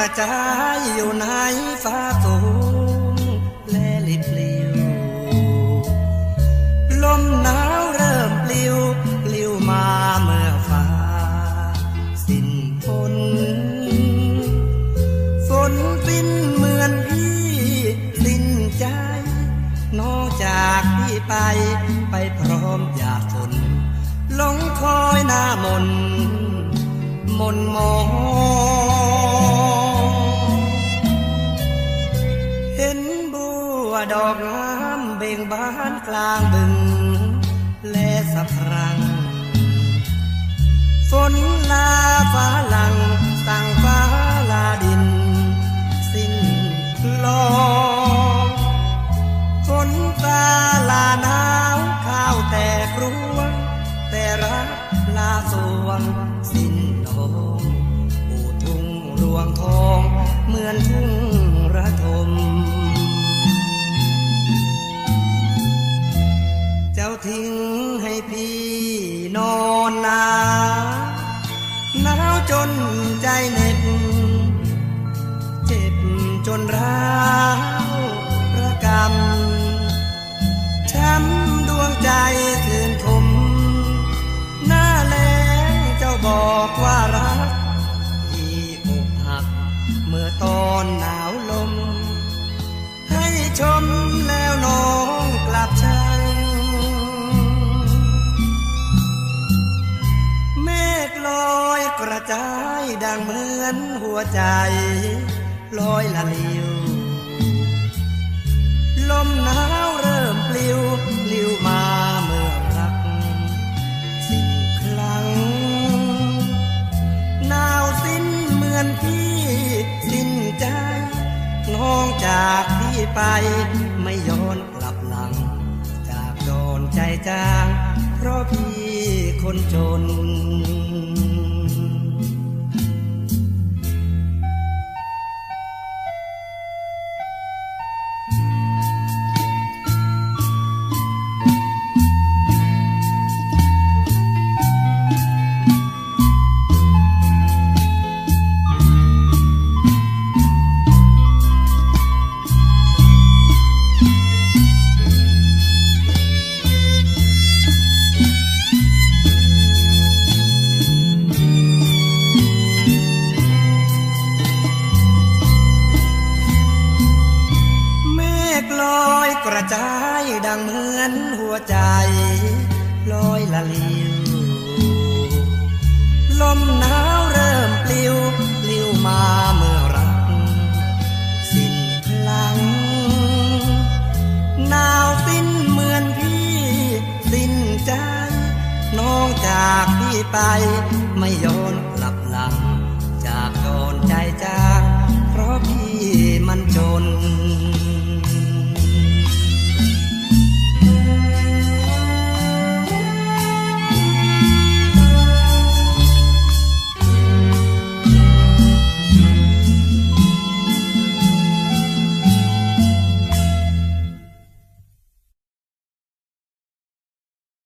ระจายอยู่ในฟ้าสูงและลิบลิวลมหนาวเริ่มปลิวปลิวมาเมื่อฟ้า สิ้นฝนฝนสิ้นเหมือนพี่สิ้นใจ นอกจากพี่ไป ไปพร้อมยากฝนลงคอยหน้ามน มนมอง ดอกงามเบ่งบานกลางบึง และสะพรัง ฝนลาฟ้าหลัง สั่งฟ้าลาดิน สิ้นลองฝนฟ้าลาหนาวข้าวแต่ครวงแต่รักลาสวง สิ้นลงปูทุ่งรวงทองเหมือนทุ่ง ทิ้งให้พี่นอนนาหนาวจนใจเหน็บเจ็บจนร้าวระกำช้ำดวงใจคืนทม หน้าแลงเจ้าบอกว่ารัก ที่อกหักเมื่อตอนหนาายดังเหมือนหัวใจลอยละลิว ลมหนาวเริ่มปลิวปลิวมาเมื่อรัก สิ้นครั้งหนาวสิ้นเหมือนพี่สิ้นใจ น้องจากพี่ไปไม่ย้อนกลับหลัง จากโดนใจจาง เพราะพี่คนจน ดังเหมือนหัวใจลอยละลิวลมหนาวเริ่มปลิวปลิวมาเมื่อรัก สิ้นพลังหนาวสิ้นเหมือนพี่ สิ้นใจน้องจากพี่ไป ไม่ย้อนกลับหลัง จากโดนใจจาง